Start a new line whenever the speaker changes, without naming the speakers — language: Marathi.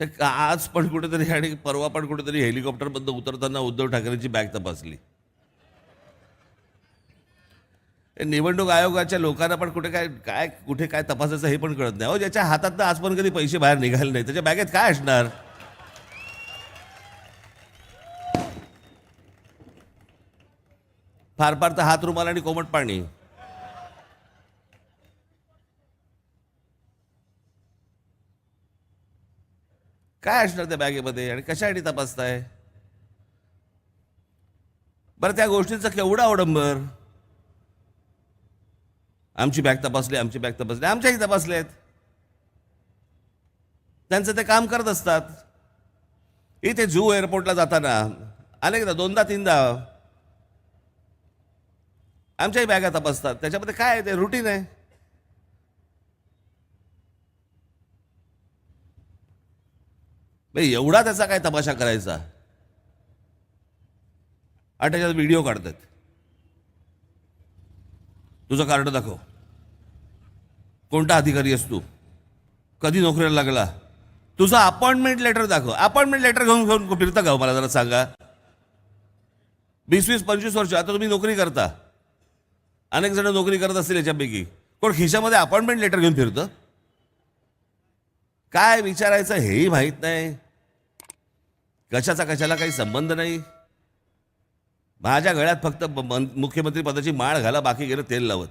ते आज पण कुठेतरी आणि परवा पण कुठेतरी हेलिकॉप्टरमधनं उतरताना उद्धव ठाकरेंची बॅग तपासली. निवडणूक आयोगाच्या लोकांना पण कुठे काय काय कुठे काय तपासायचं हे पण कळत नाही. हो ज्याच्या हातात आज पण कधी पैसे बाहेर निघाले नाही त्याच्या बॅगेत काय असणार? फार फार तर हात रुमाल आणि कोमट पाणी. काय असणार त्या बॅगेमध्ये? आणि कशासाठी तपासताय? बरं त्या गोष्टीचं केवढं अवडंबर? आमची बॅग तपासली आमची बॅग तपासली आमच्याही तपासलेत. त्यांचं ते काम करत असतात. इथे जू एअरपोर्टला जाताना आले का दोनदा तीनदा. आमच्याही बॅगा तपासतात. त्याच्यामध्ये काय आहे? ते रुटीन आहे. एवढा त्याचा काय तमाशा करायचा? आणि त्याच्यात व्हिडिओ काढतात. तुझं कार्ड दाखव. कोणता अधिकारी आहेस तू? कधी नोकरीला लागला? तुझं अपॉइंटमेंट लेटर दाखव. अपॉइंटमेंट लेटर घेऊन घेऊन फिरता का हो? मला जरा सांगा. वीस वीस पंचवीस वर्ष. आता तुम्ही नोकरी करता. अनेक जण नोकरी करत असतील याच्यापैकी. कोण खिशामध्ये अपॉइंटमेंट लेटर घेऊन फिरतं? काय विचारायचं हेही माहीत नाही. कशाचा कशाला काही संबंध नाही? माझ्या गळ्यात फक्त मन- मुख्यमंत्री पदाची माळ घाला बाकी गेलं तेल लावत.